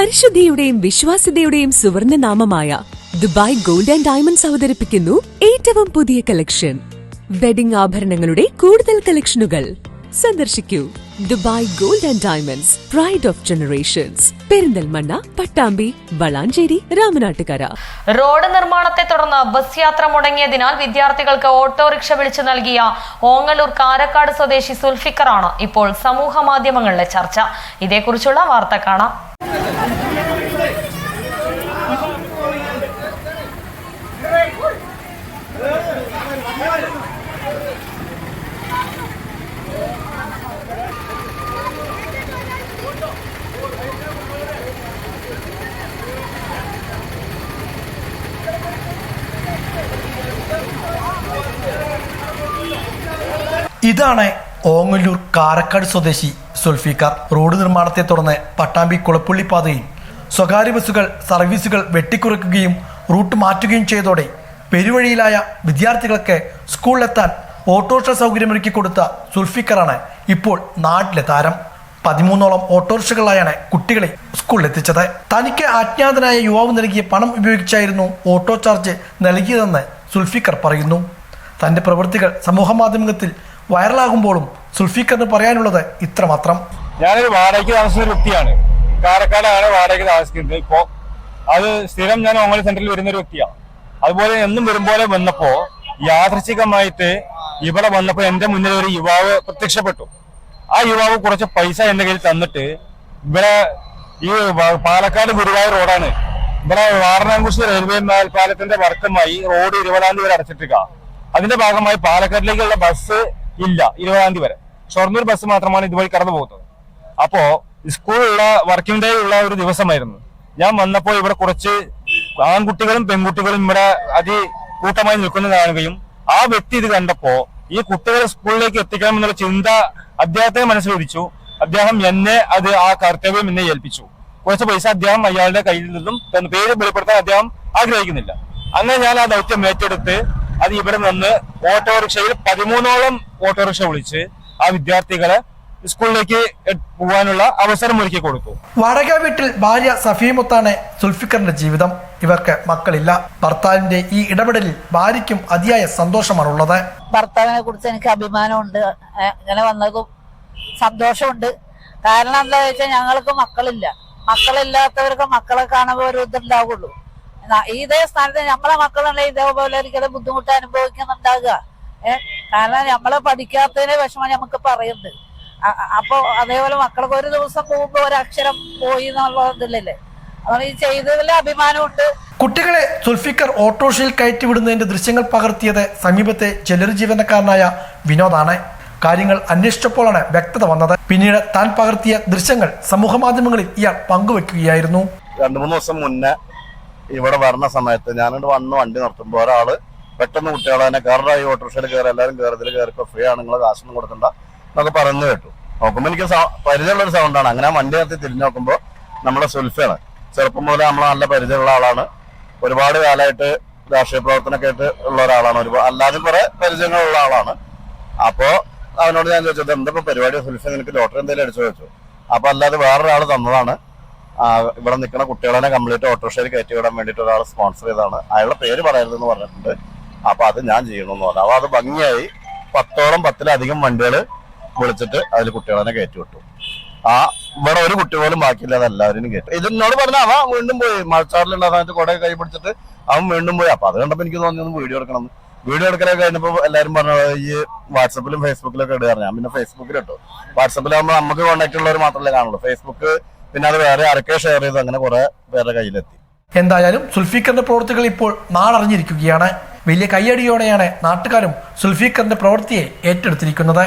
പരിശുദ്ധിയുടെയും വിശ്വാസ്യതയുടെയും സുവർണ നാമമായ ദുബായ് ഗോൾഡ് ആൻഡ് ഡയമണ്ട്സ് അവതരിപ്പിക്കുന്നു ഏറ്റവും പുതിയ കളക്ഷൻ വെഡിംഗ് ആഭരണങ്ങളുടെ കൂടുതൽ കളക്ഷനുകൾ സന്ദർശിക്കൂ. Dubai gold and diamonds pride of generations Perinthalmanna Pattambi Valanchery Ramanattukara. Road നിർമ്മാണത്തെ തുടർന്ന് ബസ് യാത്ര മുടങ്ങിയതിനാൽ വിദ്യാർത്ഥികൾക്ക് ഓട്ടോറിക്ഷ വിളിച്ചു നൽകിയ ഓങ്ങല്ലൂർ കാരക്കാട് സ്വദേശി സുൽഫിക്കറാണ് ഇപ്പോൾ സമൂഹ മാധ്യമങ്ങളിലെ ചർച്ച. ഇതേക്കുറിച്ചുള്ള വാർത്ത കാണാം. ഇതാണ് ഓങ്ങല്ലൂർ കാരക്കാട് സ്വദേശി സുൽഫിക്കർ. റോഡ് നിർമ്മാണത്തെ തുടർന്ന് പട്ടാമ്പി കുളപ്പുള്ളി പാതയിൽ സ്വകാര്യ ബസ്സുകൾ സർവീസുകൾ വെട്ടിക്കുറയ്ക്കുകയും റൂട്ട് മാറ്റുകയും ചെയ്തതോടെ പെരുവഴിയിലായ വിദ്യാർത്ഥികൾക്ക് സ്കൂളിലെത്താൻ ഓട്ടോറിക്ഷ സൗകര്യമൊരുക്കി കൊടുത്ത സുൽഫിക്കറാണ് ഇപ്പോൾ നാട്ടിലെ താരം. പതിമൂന്നോളം ഓട്ടോറിക്ഷകളായാണ് കുട്ടികളെ സ്കൂളിലെത്തിച്ചത്. തനിക്ക് അജ്ഞാതനായ യുവാവ് നൽകിയ പണം ഉപയോഗിച്ചായിരുന്നു ഓട്ടോ ചാർജ് നൽകിയതെന്ന് സുൽഫിക്കർ പറയുന്നു. തന്റെ പ്രവൃത്തികൾ സമൂഹ മാധ്യമത്തിൽ വൈറലാകുമ്പോഴും സുൽഫിക്കറിന് പറയാനുള്ളത് ഇത്രമാത്രം. ഞാനൊരു വാടകയ്ക്ക് താമസിക്കുന്ന വ്യക്തിയാണ്. കാരക്കാടാണ് വാടകയ്ക്ക് താമസിക്കുന്നത്. ഇപ്പോ അത് സ്ഥിരം ഞാൻ ഓങ്ങൽ സെന്ററിൽ വരുന്ന ഒരു വ്യക്തിയാണ് അതുപോലെ എന്നും വരുമ്പോലെ വന്നപ്പോ യാദൃശികമായിട്ട് ഇവിടെ വന്നപ്പോ എന്റെ മുന്നിൽ ഒരു യുവാവ് പ്രത്യക്ഷപ്പെട്ടു. ആ യുവാവ് കുറച്ച് പൈസ എന്റെ കയ്യിൽ തന്നിട്ട് ഇവിടെ ഈ പാലക്കാട് ഗുരുവായൂർ റോഡാണ്. ഇവിടെ വാരണാംകുശി റെയിൽവേ മേൽപ്പാലത്തിന്റെ വർക്കുമായി റോഡ് ഇരുപതാം തീയതി വരെ അടച്ചിട്ടിരിക്കുക അതിന്റെ ഭാഗമായി പാലക്കാട്ടിലേക്കുള്ള ബസ് ഇല്ല ഇരുപതാം തീയതി വരെ. ഷൊർണൂർ ബസ് മാത്രമാണ് ഇതുവഴി കടന്നു പോകുന്നത്. അപ്പോ സ്കൂളുള്ള വർക്കിംഗ് ഡേ ഉള്ള ഒരു ദിവസമായിരുന്നു. ഞാൻ വന്നപ്പോൾ ഇവിടെ കുറച്ച് ആൺകുട്ടികളും പെൺകുട്ടികളും ഇവിടെ അതി കൂട്ടമായി നിൽക്കുന്നത് കാണുകയും ആ വ്യക്തി ഇത് കണ്ടപ്പോ ഈ കുട്ടികളെ സ്കൂളിലേക്ക് എത്തിക്കണം എന്നുള്ള ചിന്ത അദ്ദേഹത്തെ മനസ്സിലൊരിച്ചു. അദ്ദേഹം എന്നെ അത് ആ കർത്തവ്യം എന്നെ ഏൽപ്പിച്ചു. കുറച്ച് പൈസ അദ്ദേഹം അയാളുടെ കയ്യിൽ നിന്നും പേര് വെളിപ്പെടുത്താൻ അദ്ദേഹം ആഗ്രഹിക്കുന്നില്ല. അങ്ങനെ ഞാൻ ആ ദൗത്യം ഏറ്റെടുത്ത് അത് ഇവിടെ നിന്ന് ഓട്ടോറിക്ഷയിൽ പതിമൂന്നോളം ഓട്ടോറിക്ഷ വിളിച്ച് ആ വിദ്യാർത്ഥികളെ സ്കൂളിലേക്ക് പോകാനുള്ള അവസരം ഒരുക്കി കൊടുത്തു. വാടക വീട്ടിൽ ഭാര്യ സഫീമൊത്താണ് സുൽഫിക്കറിന്റെ ജീവിതം. ഇവർക്ക് മക്കളില്ല. ഭർത്താവിന്റെ ഈ ഇടപെടലിൽ ഭാര്യയ്ക്കും അതിയായ സന്തോഷമാണുള്ളത്. ഭർത്താവിനെ കുറിച്ച് എനിക്ക് അഭിമാനമുണ്ട്. ഇങ്ങനെ വന്നതും സന്തോഷമുണ്ട്. കാരണം എന്താ വെച്ചാൽ ഞങ്ങൾക്ക് മക്കളില്ല. മക്കളില്ലാത്തവർക്ക് മക്കളെ കാണുമ്പോൾ ഒരു ഇതുണ്ടാവുള്ളൂ. ഇതേ സ്ഥാനത്ത് നമ്മളെ മക്കളുണ്ടെങ്കിൽ ഇതേപോലെ ഒരിക്കലും ബുദ്ധിമുട്ട് അനുഭവിക്കുന്നുണ്ടാകുക കാരണം നമ്മളെ പഠിക്കാത്തതിനെ വിഷമം നമുക്ക് പറയുന്നത് അപ്പൊ അതേപോലെ മക്കൾക്ക് ഒരു ദിവസം പോകുമ്പോ ഒരു അക്ഷരം പോയി എന്നുള്ളതില്ലേ അതുകൊണ്ട് ഈ ചെയ്തതിൽ അഭിമാനമുണ്ട്. കുട്ടികളെ സുൽഫിക്കർ ഓട്ടോറിക്ഷയിൽ കയറ്റിവിടുന്നതിന്റെ ദൃശ്യങ്ങൾ പകർത്തിയത് സമീപത്തെ ചിലർ ജീവനക്കാരനായ വിനോദാണ്. കാര്യങ്ങൾ അന്വേഷിച്ചപ്പോഴാണ് വ്യക്തത വന്നത്. പിന്നീട് താൻ പകർത്തിയ ദൃശ്യങ്ങൾ സമൂഹ മാധ്യമങ്ങളിൽ ഇയാൾ പങ്കുവെക്കുകയായിരുന്നു. രണ്ടു മൂന്ന് ദിവസം മുന്നേ ഇവിടെ വരുന്ന സമയത്ത് ഞാനിവിടെ വന്ന് വണ്ടി നിർത്തുമ്പോൾ ഒരാൾ പെട്ടെന്ന് കുട്ടികളെ തന്നെ കയറായി ഓട്ടോറിക്ഷയിൽ കയറി എല്ലാവരും കയറത്തിൽ കയറിപ്പോ ഫ്രീ ആണ് നിങ്ങൾ കാശൊന്നും കൊടുക്കണ്ട എന്നൊക്കെ പറഞ്ഞു കേട്ടു. നോക്കുമ്പോൾ എനിക്ക് പരിചയമുള്ള ഒരു സൗണ്ടാണ് അങ്ങനെ വണ്ടി നിർത്തി തിരിഞ്ഞു നോക്കുമ്പോൾ നമ്മളെ സുൽഫയാണ് ചെറുപ്പം മുതലേ നമ്മളെ നല്ല പരിചയമുള്ള ആളാണ്. ഒരുപാട് കാലമായിട്ട് രാഷ്ട്രീയ പ്രവർത്തനമൊക്കെ ആയിട്ട് ഉള്ള ഒരാളാണ്. ഒരുപാട് അല്ലാതെ കുറെ പരിചയങ്ങളുള്ള ആളാണ്. അപ്പോ അവനോട് ഞാൻ ചോദിച്ചത് എന്താ പരിപാടി? സുൽഫ നിനക്ക് ലോട്ടറി എന്തെങ്കിലും അടിച്ചു? ചോദിച്ചു. അപ്പൊ അല്ലാതെ വേറൊരാൾ തന്നതാണ്. ഇവിടെ നിൽക്കുന്ന കുട്ടികളെ കംപ്ലീറ്റ് ഓട്ടോറിക്ഷയിൽ കയറ്റി വിടാൻ വേണ്ടിയിട്ട് ഒരാൾ സ്പോൺസർ ചെയ്താണ് അയാളുടെ പേര് പറയരുതെന്ന് പറഞ്ഞിട്ടുണ്ട്. അപ്പൊ അത് ഞാൻ ചെയ്യണമെന്ന് പറഞ്ഞു. അപ്പൊ അത് ഭംഗിയായി പത്തോളം പത്തിലധികം വണ്ടികൾ വിളിച്ചിട്ട് അതിൽ കുട്ടികളെ കയറ്റി വിട്ടു. ആ ഇവിടെ ഒരു കുട്ടി പോലും ബാക്കിയില്ലാതെ എല്ലാവരും കേട്ടു. ഇത് എന്നോട് പറഞ്ഞ അവൻ വീണ്ടും പോയി. മഴച്ചാറിലുണ്ടാകുന്ന കുറെ കൈ പിടിച്ചിട്ട് അവൻ വീണ്ടും പോയി. അപ്പൊ അത് കണ്ടപ്പോ എനിക്ക് തോന്നി ഒന്ന് വീഡിയോ എടുക്കണം വീഡിയോ എടുക്കലൊക്കെ കഴിഞ്ഞപ്പോ എല്ലാരും പറഞ്ഞു ഈ വാട്സപ്പിലും ഫേസ്ബുക്കിലൊക്കെ ഇടുക. ഞാൻ പിന്നെ ഫേസ്ബുക്കിൽ ഇട്ടു. വാട്സപ്പിലാകുമ്പോൾ നമുക്ക് കോൺടാക്ട് ഉള്ളവർ മാത്രമല്ലേ കാണുള്ളൂ. ഫേസ്ബുക്ക് പിന്നെ അത് വേറെ ആരൊക്കെ ഷെയർ ചെയ്ത് അങ്ങനെ കുറെ പേരുടെ കയ്യിലെത്തി. എന്തായാലും സുൽഫീഖറിന്റെ പ്രവൃത്തികൾ ഇപ്പോൾ നാടറിഞ്ഞിരിക്കുകയാണ് വലിയ കയ്യടിയോടെയാണ് നാട്ടുകാരും സുൽഫീഖറിന്റെ പ്രവൃത്തിയെ ഏറ്റെടുത്തിരിക്കുന്നത്.